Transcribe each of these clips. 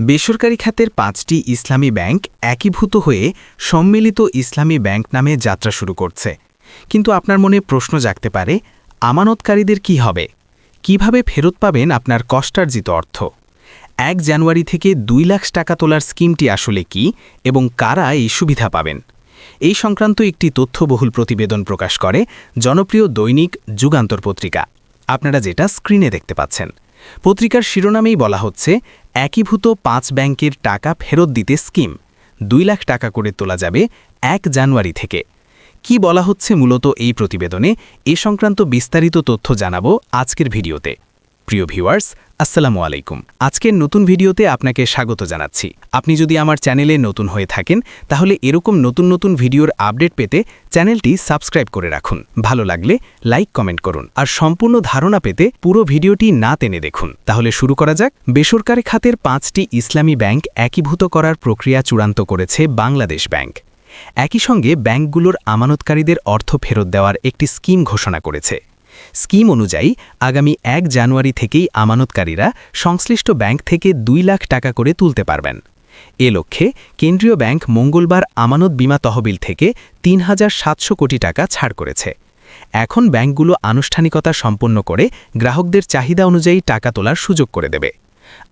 বেসরকারি খাতের পাঁচটি ইসলামী ব্যাংক একীভূত হয়ে সম্মিলিত ইসলামী ব্যাংক নামে যাত্রা শুরু করছে। কিন্তু আপনার মনে প্রশ্ন জাগতে পারে, আমানতকারীদের কি হবে? কীভাবে ফেরত পাবেন আপনার কষ্টার্জিত অর্থ? এক জানুয়ারি থেকে দুই লাখ টাকা তোলার স্কিমটি আসলে কি এবং কারা এই সুবিধা পাবেন? এই সংক্রান্ত একটি তথ্যবহুল প্রতিবেদন প্রকাশ করে জনপ্রিয় দৈনিক যুগান্তর পত্রিকা। আপনারা যেটা স্ক্রিনে দেখতে পাচ্ছেন। পত্রিকার শিরোনামেই বলা হচ্ছে, একীভূত পাঁচ ব্যাংকের টাকা ফেরত দিতে স্কিম। দুই লাখ টাকা করে তোলা যাবে এক জানুয়ারি থেকে। কি বলা হচ্ছে মূলত এই প্রতিবেদনে? এ সংক্রান্ত বিস্তারিত তথ্য জানাব আজকের ভিডিওতে। প্রিয় ভিউয়ার্স আসসালামু আলাইকুম। আজকের নতুন ভিডিওতে আপনাকে স্বাগত জানাচ্ছি। আপনি যদি আমার চ্যানেলে নতুন হয়ে থাকেন, তাহলে এরকম নতুন নতুন ভিডিওর আপডেট পেতে চ্যানেলটি সাবস্ক্রাইব করে রাখুন। ভালো লাগলে লাইক, কমেন্ট করুন। আর সম্পূর্ণ ধারণা পেতে পুরো ভিডিওটি না টেনে দেখুন। তাহলে শুরু করা যাক। বেসরকারি খাতের পাঁচটি ইসলামী ব্যাংক একীভূত করার প্রক্রিয়া চূড়ান্ত করেছে বাংলাদেশ ব্যাংক। একই সঙ্গে ব্যাংকগুলোর আমানতকারীদের অর্থ ফেরত দেওয়ার একটি স্কিম ঘোষণা করেছে। স্কিম অনুযায়ী আগামী এক জানুয়ারি থেকেই আমানতকারীরা সংশ্লিষ্ট ব্যাংক থেকে দুই লাখ টাকা করে তুলতে পারবেন। এ লক্ষ্যে কেন্দ্রীয় ব্যাংক মঙ্গলবার আমানত বিমা তহবিল থেকে তিন হাজার সাতশো কোটি টাকা ছাড় করেছে। এখন ব্যাংকগুলো আনুষ্ঠানিকতা সম্পন্ন করে গ্রাহকদের চাহিদা অনুযায়ী টাকা তোলার সুযোগ করে দেবে।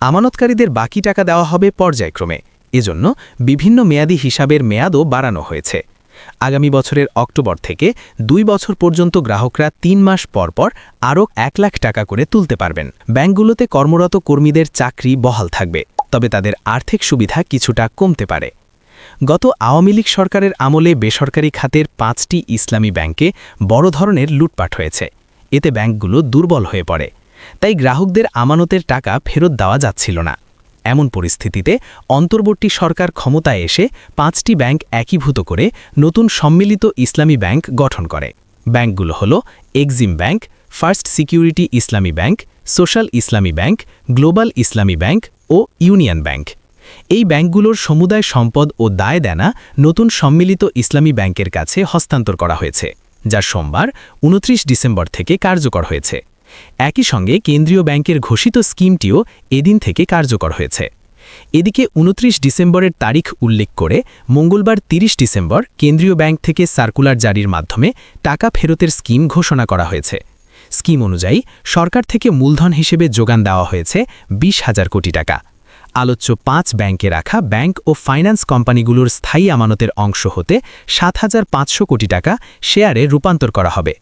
আমানতকারীদের বাকি টাকা দেওয়া হবে পর্যায়ক্রমে। এজন্য বিভিন্ন মেয়াদি হিসাবের মেয়াদও বাড়ানো হয়েছে। আগামী বছরের অক্টোবর থেকে দুই বছর পর্যন্ত গ্রাহকরা তিন মাস পর পর আরও এক লাখ টাকা করে তুলতে পারবেন। ব্যাংকগুলোতে কর্মরত কর্মীদের চাকরি বহাল থাকবে, তবে তাদের আর্থিক সুবিধা কিছুটা কমতে পারে। গত আওয়ামী লীগ সরকারের আমলে বেসরকারি খাতের পাঁচটি ইসলামী ব্যাংকে বড় ধরনের লুটপাট হয়েছে। এতে ব্যাংকগুলো দুর্বল হয়ে পড়ে। তাই গ্রাহকদের আমানতের টাকা ফেরত দেওয়া যাচ্ছিল না। এমন পরিস্থিতিতে অন্তর্বর্তী সরকার ক্ষমতায় এসে পাঁচটি ব্যাংক একীভূত করে নতুন সম্মিলিত ইসলামী ব্যাংক গঠন করে। ব্যাংকগুলো হল Exim Bank, First Security Islami Bank, Social Islami Bank, Global Islami Bank ও ইউনিয়ন ব্যাংক। এই ব্যাংকগুলোর সমুদায় সম্পদ ও দায় দেনা নতুন সম্মিলিত ইসলামী ব্যাংকের কাছে হস্তান্তর করা হয়েছে, যা সোমবার, উনত্রিশ ডিসেম্বর থেকে কার্যকর হয়েছে। একই সঙ্গে কেন্দ্রীয় ব্যাংকের ঘোষিত স্কিমটিও এদিন থেকে কার্যকর হয়েছে। এদিকে উনত্রিশ ডিসেম্বরের তারিখ উল্লেখ করে মঙ্গলবার ৩০ ডিসেম্বর কেন্দ্রীয় ব্যাংক থেকে সার্কুলার জারির মাধ্যমে টাকা ফেরতের স্কিম ঘোষণা করা হয়েছে। স্কিম অনুযায়ী সরকার থেকে মূলধন হিসেবে যোগান দেওয়া হয়েছে বিশ হাজার কোটি টাকা। আলোচ্য পাঁচ ব্যাংকে রাখা ব্যাংক ও ফাইন্যান্স কোম্পানিগুলোর স্থায়ী আমানতের অংশ হতে সাত হাজার পাঁচশো কোটি টাকা শেয়ারে রূপান্তর করা হবে।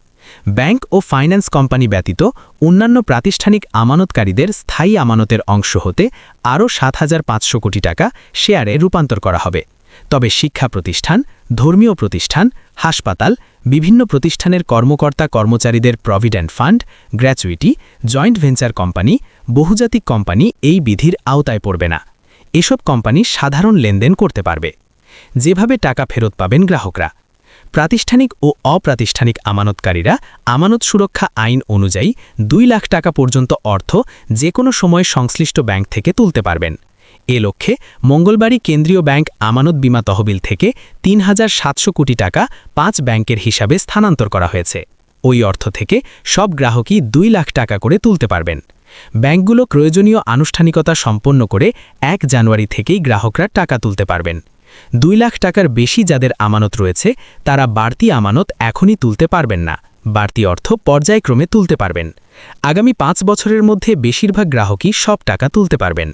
ব্যাংক ও ফাইন্যান্স কোম্পানি ব্যতীত অন্যান্য প্রাতিষ্ঠানিক আমানতকারীদের স্থায়ী আমানতের অংশ হতে আরও সাত হাজার পাঁচশো কোটি টাকা শেয়ারে রূপান্তর করা হবে। তবে শিক্ষা প্রতিষ্ঠান, ধর্মীয় প্রতিষ্ঠান, হাসপাতাল, বিভিন্ন প্রতিষ্ঠানের কর্মকর্তা কর্মচারীদের provident fund, gratuity, joint venture company, বহুজাতিক কোম্পানি এই বিধির আওতায় পড়বে না। এসব কোম্পানি সাধারণ লেনদেন করতে পারবে। যেভাবে টাকা ফেরত পাবেন গ্রাহকরা। প্রাতিষ্ঠানিক ও অপ্রাতিষ্ঠানিক আমানতকারীরা আমানত সুরক্ষা আইন অনুযায়ী দুই লাখ টাকা পর্যন্ত অর্থ যে কোনো সময় সংশ্লিষ্ট ব্যাংক থেকে তুলতে পারবেন। এ লক্ষ্যে মঙ্গলবারই কেন্দ্রীয় ব্যাংক আমানত বিমা তহবিল থেকে তিন হাজার সাতশো কোটি টাকা পাঁচ ব্যাংকের হিসাবে স্থানান্তর করা হয়েছে। ওই অর্থ থেকে সব গ্রাহকই দুই লাখ টাকা করে তুলতে পারবেন। ব্যাংকগুলো প্রয়োজনীয় আনুষ্ঠানিকতা সম্পন্ন করে এক জানুয়ারি থেকেই গ্রাহকরা টাকা তুলতে পারবেন। দুই লাখ টাকার বেশি যাদের আমানত রয়েছে, তারা বাড়তি আমানত এখনই তুলতে পারবেন না। বাড়তি অর্থ পর্যায়ক্রমে তুলতে পারবেন। আগামী পাঁচ বছরের মধ্যে বেশিরভাগ গ্রাহকই সব টাকা তুলতে পারবেন।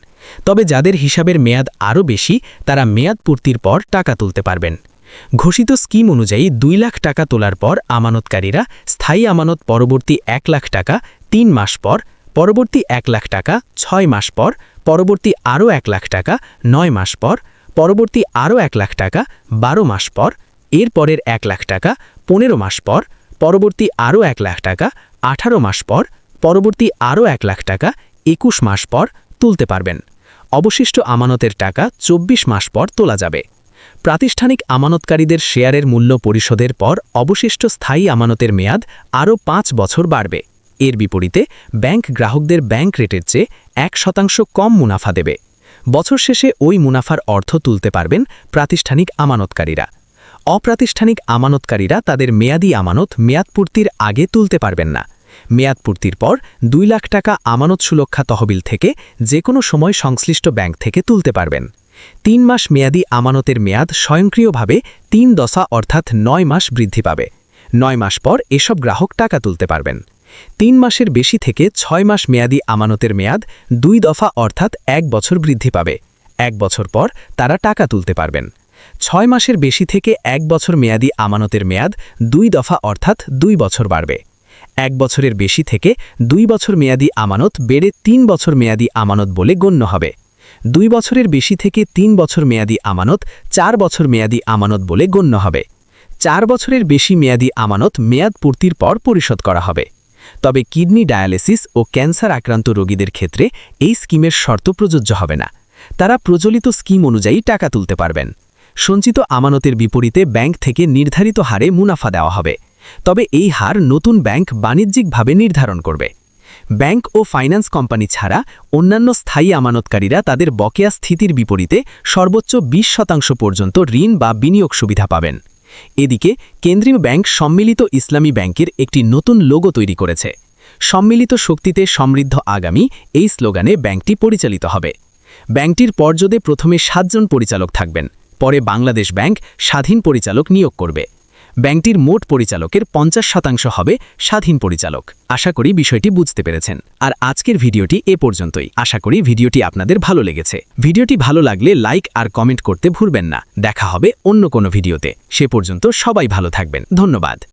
তবে যাদের হিসাবের মেয়াদ আরও বেশি, তারা মেয়াদ পূর্তির পর টাকা তুলতে পারবেন। ঘোষিত স্কিম অনুযায়ী দুই লাখ টাকা তোলার পর আমানতকারীরা স্থায়ী আমানত পরবর্তী এক লাখ টাকা তিন মাস পর, পরবর্তী এক লাখ টাকা ছয় মাস পর, পরবর্তী আরও এক লাখ টাকা নয় মাস পর পরবর্তী আরও এক লাখ টাকা, বারো মাস পর এর পরের এক লাখ টাকা, পনেরো মাস পর, পরবর্তী আরও এক লাখ টাকা, আঠারো মাস পর, পরবর্তী আরও এক লাখ টাকা, একুশ মাস পর তুলতে পারবেন। অবশিষ্ট আমানতের টাকা ২৪ মাস পর তোলা যাবে। প্রাতিষ্ঠানিক আমানতকারীদের শেয়ারের মূল্য পরিশোধের পর অবশিষ্ট স্থায়ী আমানতের মেয়াদ আরও পাঁচ বছর বাড়বে। এর বিপরীতে ব্যাংক গ্রাহকদের ব্যাংক রেটের চেয়ে এক শতাংশ কম মুনাফা দেবে। বছর শেষে ওই মুনাফার অর্থ তুলতে পারবেন প্রাতিষ্ঠানিক আমানতকারীরা। অপ্রাতিষ্ঠানিক আমানতকারীরা তাদের মেয়াদি আমানত মেয়াদপূর্তির আগে তুলতে পারবেন না। মেয়াদ পূর্তির পর দুই লাখ টাকা আমানত সুরক্ষা তহবিল থেকে যে কোনো সময় সংশ্লিষ্ট ব্যাংক থেকে তুলতে পারবেন। তিন মাস মেয়াদি আমানতের মেয়াদ স্বয়ংক্রিয়ভাবে তিন দশা অর্থাৎ নয় মাস বৃদ্ধি পাবে। নয় মাস পর এসব গ্রাহক টাকা তুলতে পারবেন। তিন মাসের বেশি থেকে ছয় মাস মেয়াদি আমানতের মেয়াদ দুই দফা অর্থাৎ এক বছর বৃদ্ধি পাবে। এক বছর পর তারা টাকা তুলতে পারবেন। ছয় মাসের বেশি থেকে এক বছর মেয়াদি আমানতের মেয়াদ দুই দফা অর্থাৎ দুই বছর বাড়বে। এক বছরের বেশি থেকে দুই বছর মেয়াদি আমানত বেড়ে তিন বছর মেয়াদি আমানত বলে গণ্য হবে। দুই বছরের বেশি থেকে তিন বছর মেয়াদি আমানত চার বছর মেয়াদি আমানত বলে গণ্য হবে। চার বছরের বেশি মেয়াদি আমানত মেয়াদ পূর্তির পর পরিশোধ করা হবে। তবে কিডনি ডায়ালিসিস ও ক্যান্সার আক্রান্ত রোগীদের ক্ষেত্রে এই স্কিমের শর্ত প্রযোজ্য হবে না। তারা প্রচলিত স্কিম অনুযায়ী টাকা তুলতে পারবেন। সঞ্চিত আমানতের বিপরীতে ব্যাংক থেকে নির্ধারিত হারে মুনাফা দেওয়া হবে। তবে এই হার নতুন ব্যাংক বাণিজ্যিকভাবে নির্ধারণ করবে। ব্যাংক ও ফাইন্যান্স কোম্পানি ছাড়া অন্যান্য স্থায়ী আমানতকারীরা তাদের বকেয়া স্থিতির বিপরীতে সর্বোচ্চ ২০ শতাংশ পর্যন্ত ঋণ বা বিনিয়োগ সুবিধা পাবেন। এদিকে কেন্দ্রীয় ব্যাংক সম্মিলিত ইসলামী ব্যাংকের একটি নতুন লোগো তৈরি করেছে। সম্মিলিত শক্তিতে সমৃদ্ধ আগামী এই স্লোগানে ব্যাংকটি পরিচালিত হবে। ব্যাংকটির পর্যদে প্রথমে সাতজন পরিচালক থাকবেন। পরে বাংলাদেশ ব্যাংক স্বাধীন পরিচালক নিয়োগ করবে। ব্যাংকটির মোট পরিচালকের পঞ্চাশ শতাংশ হবে স্বাধীন পরিচালক। আশা করি বিষয়টি বুঝতে পেরেছেন। আর আজকের ভিডিওটি এ পর্যন্তই। আশা করি ভিডিওটি আপনাদের ভালো লেগেছে। ভিডিওটি ভালো লাগলে লাইক আর কমেন্ট করতে ভুলবেন না। দেখা হবে অন্য কোনো ভিডিওতে। সে পর্যন্ত সবাই ভালো থাকবেন। ধন্যবাদ।